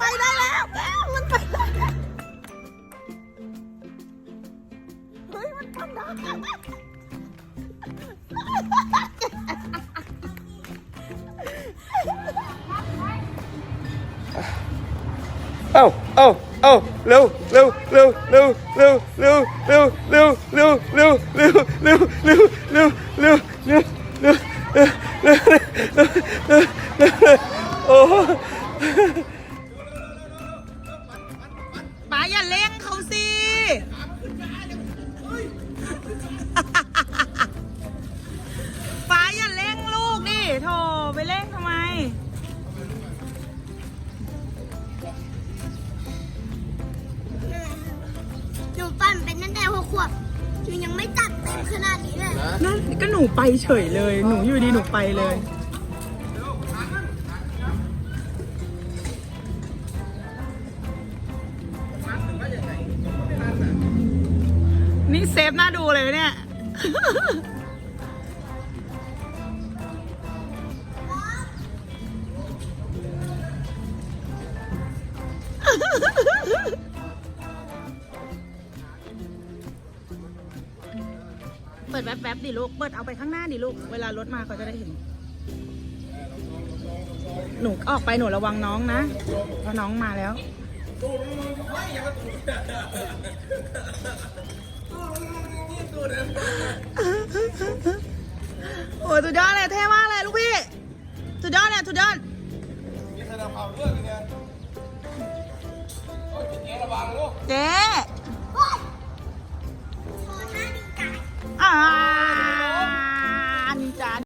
ไปได้แล้วแก้วมันไปได้แล้วเฮ้ยมันทำได้เอ้าเอ้าเอ้าเร็วเร็วเร็วเร็วเร็วเร็วเร็วเร็วเร็วเร็วเร็วเร็วเร็วเร็วเร็วเร็วเร็วเร็ว อย่าเร่งเขาสิป๋าอย่าเร่งลูกดิโถไปเร่งทำไม หนูปั่นเป็นตั้งแต่หกขวบหนูยังไม่จัดเต็มขนาดนี้เลย นั่นก็หนูไปเฉยเลย หนูอยู่ดีหนูไปเลย นี่เซฟน่าดูเลยเนี่ย เปิดแวบๆดิลูก เปิดเอาไปข้างหน้าดิลูก เวลารถมาเขาจะได้เห็น หนูออกไปหนูระวังน้องนะเพราะน้องมาแล้ว โอ้ยสุดยอดเลยเท่มากเลยลูกพี่สุดยอดเลยสุดยอดจอนเจ๊กเจ๊